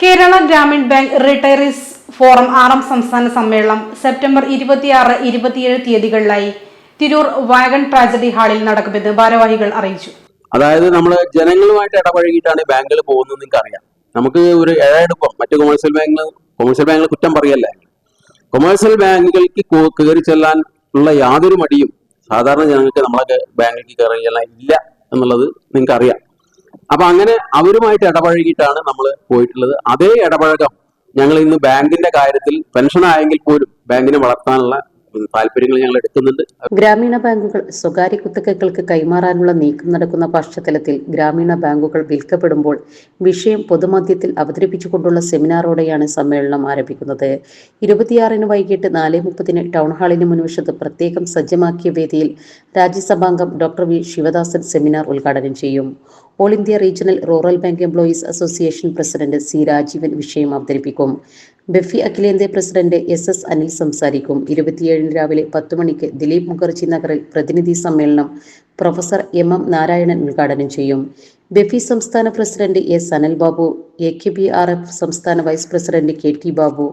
Kerala Grameen bank retirees forum ആറാം സംസ്ഥാന സമ്മേളനം സെപ്റ്റംബർ ഇരുപത്തിയാറ് ഇരുപത്തിയേഴ് തീയതികളിലായി തിരൂർ വാഗൺ ട്രാജഡി ഹാളിൽ നടക്കുമെന്ന് ഭാരവാഹികൾ അറിയിച്ചു. അതായത് നമ്മൾ ജനങ്ങളുമായിട്ട് ഇടപഴകിയിട്ടാണ് ബാങ്കിൽ പോകുന്നത് നിങ്ങൾക്ക് അറിയാം നമുക്ക് ഒരു ഇഴയെടുപ്പം മറ്റു കൊമേഴ്സ്യൽ ബാങ്കിൽ കൊമേഴ്സ്യൽ ബാങ്കിൽ കുറ്റം പറയല്ലേ? കൊമേഴ്സ്യൽ ബാങ്കുകൾക്ക് കയറി ചെല്ലാൻ ഉള്ള യാതൊരു മടിയും സാധാരണ ജനങ്ങൾക്ക് നമ്മളൊക്കെ ബാങ്കിലേക്ക് കയറി ചെല്ലാൻ ഇല്ല എന്നുള്ളത് നിങ്ങൾക്ക് അറിയാം അപ്പൊ അങ്ങനെ അവരുമായിട്ട് ഇടപഴകിയിട്ടാണ് നമ്മൾ പോയിട്ടുള്ളത്. അതേ ഇടപഴകം ഞങ്ങൾ ഇന്ന് ബാങ്കിന്റെ കാര്യത്തിൽ പെൻഷൻ ആയെങ്കിൽ പോലും ബാങ്കിനെ വളർത്താനുള്ള താല്പര്യങ്ങൾ ഞങ്ങൾ എടുക്കുന്നുണ്ട്. ഗ്രാമീണ ബാങ്കുകൾ സ്വകാര്യ കുത്തകകൾക്ക് കൈമാറാനുള്ള നീക്കം നടക്കുന്ന പശ്ചാത്തലത്തിൽ ഗ്രാമീണ ബാങ്കുകൾ വിൽക്കപ്പെടുമ്പോൾ വിഷയം പൊതുമധ്യത്തിൽ അവതരിപ്പിച്ചുകൊണ്ടുള്ള സെമിനാറോടെയാണ് സമ്മേളനം ആരംഭിക്കുന്നത്. ഇരുപത്തിയാറിന് വൈകിട്ട് നാല് മുപ്പതിന് ടൗൺ ഹാളിന് മുൻവശത്ത് പ്രത്യേകം സജ്ജമാക്കിയ വേദിയിൽ രാജ്യസഭാംഗം ഡോക്ടർ വി ശിവദാസൻ സെമിനാർ ഉദ്ഘാടനം ചെയ്യും. All India regional rural bank employees association president C Rajeevan വിഷയം അവതരിപ്പിക്കും. ബെഫി അഖിലേന്ത്യാ പ്രസിഡന്റ് എസ് എസ് അനിൽ സംസാരിക്കും. ഇരുപത്തിയേഴിന് രാവിലെ പത്ത് മണിക്ക് ദിലീപ് മുഖർജി നഗറിൽ പ്രതിനിധി സമ്മേളനം പ്രൊഫസർ എം എം നാരായണൻ ഉദ്ഘാടനം ചെയ്യും. ബെഫി സംസ്ഥാന president S Anil Babu A K B R F സംസ്ഥാന vice president K T Babu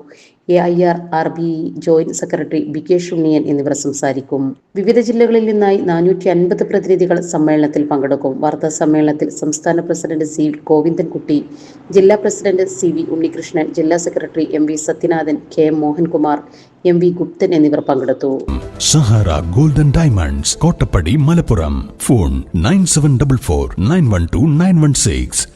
A I R R B joint secretary B K ഷുണിയൻ എന്നിവർ സംസാരിക്കും. വിവിധ ജില്ലകളിൽ നിന്നായി നാനൂറ്റി അൻപത് പ്രതിനിധികൾ സമ്മേളനത്തിൽ പങ്കെടുക്കും. വാർത്താ സമ്മേളനത്തിൽ സംസ്ഥാന പ്രസിഡന്റ് സി ഗോവിന്ദൻകുട്ടി ജില്ലാ പ്രസിഡന്റ് സി വി ഉണ്ണികൃഷ്ണൻ ജില്ലാ secretary M V Sathyanathan K Mohankumar M V Gupthan എന്നിവർ പങ്കെടുത്തു. Sahara golden diamonds Kottappadi Malappuram. Phone nine seven double four nine one two nine one six.